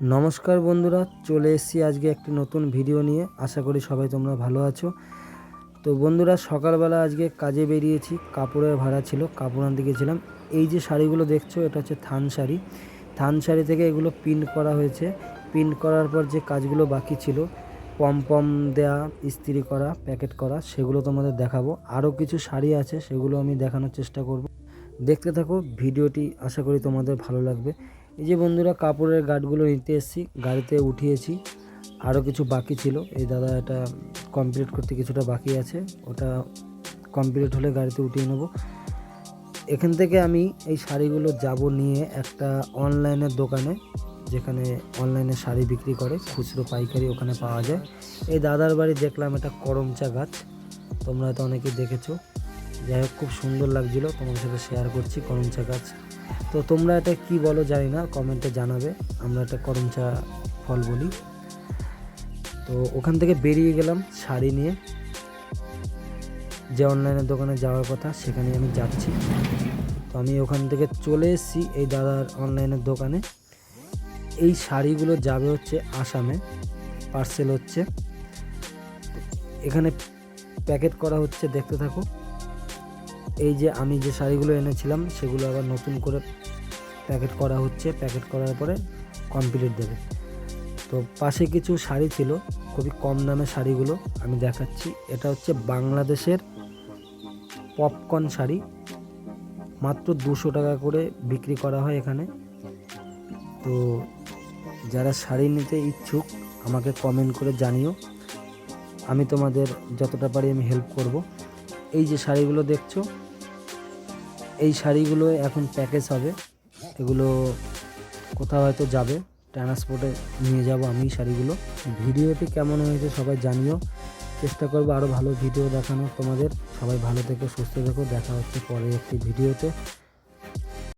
নমস্কার বন্ধুরা, চলে এসেছি আজকে একটি নতুন ভিডিও নিয়ে। আশা করি সবাই তোমরা ভালো আছো। তো বন্ধুরা, সকালবেলা আজকে কাজে বেরিয়েছি, কাপড়ের ভাড়া ছিল, কাপড় আনতে গেছিলাম। এই যে শাড়িগুলো দেখছ, এটা হচ্ছে থান শাড়ি। থান শাড়ি থেকে এগুলো প্রিন্ট করা হয়েছে। প্রিন্ট করার পর যে কাজগুলো বাকি ছিল, পম পম দেয়া, ইস্ত্রি করা, প্যাকেট করা, সেগুলো তোমাদের দেখাবো। আরও কিছু শাড়ি আছে, সেগুলো আমি দেখানোর চেষ্টা করব। দেখতে থাকো, ভিডিওটি আশা করি তোমাদের ভালো লাগবে। এই যে বন্ধুরা কাপড়ের গার্ডগুলো নিতে এসেছি, গাড়িতে উঠিয়েছি আরও কিছু বাকি ছিল। এই দাদা এটা কমপ্লিট করতে কিছুটা বাকি আছে, ওটা কমপ্লিট হলে গাড়িতে উঠিয়ে নেব। এখান থেকে আমি এই শাড়িগুলো যাব নিয়ে একটা অনলাইনের দোকানে, যেখানে অনলাইনে শাড়ি বিক্রি করে, খুচরো পাইকারি ওখানে পাওয়া যায়। এই দাদার বাড়ি দেখলাম এটা করমচা গাছ, তোমরা হয়তো অনেকেই দেখেছ। যাই হোক, খুব সুন্দর লাগছিল। তোমাদের সাথে শেয়ার করছি করমচা গাছ। তো তোমরা এটা কি বলো জানি না কমেন্টে জানাবে। আমরা এটা করমচা ফল বলি। তো ওখান থেকে বেরিয়ে গেলাম শাড়ি নিয়ে। যে অনলাইনের দোকানে যাওয়ার কথা, সেখানে আমি যাচ্ছি। তো আমি ওখান থেকে চলে এসেছি এই দাদার অনলাইনের দোকানে। এই শাড়িগুলো যাবে হচ্ছে আসামে পার্সেল হচ্ছে। এখানে প্যাকেট করা হচ্ছে, দেখতে থাকো। এই যে আমি যে শাড়িগুলো এনেছিলাম, সেগুলো আবার নতুন করে প্যাকেট করা হচ্ছে। প্যাকেট করার পরে কমপ্লিট দেবে। তো পাশে কিছু শাড়ি ছিল, খুবই কম দামে শাড়িগুলো আমি দেখাচ্ছি। এটা হচ্ছে বাংলাদেশের পপকর্ন শাড়ি। মাত্র দুশো টাকা করে বিক্রি করা হয় এখানে। তো যারা শাড়ি নিতে ইচ্ছুক, আমাকে কমেন্ট করে জানিও। আমি তোমাদের যতটা পারি আমি হেল্প করব। এই যে শাড়িগুলো দেখছ এই শাড়িগুলো এখন প্যাকেজ হবে। এগুলো কোথাও হয়তো যাবে। ট্রান্সপোর্টে নিয়ে যাব আমি শাড়িগুলো। ভিডিওটি কেমন হয়েছে সবাই জানিও। চেষ্টা করব আরও ভালো ভিডিও দেখানো তোমাদের সবাই ভালো থেকে, সুস্থ থেকো। দেখা হচ্ছে পরে একটি ভিডিওতে।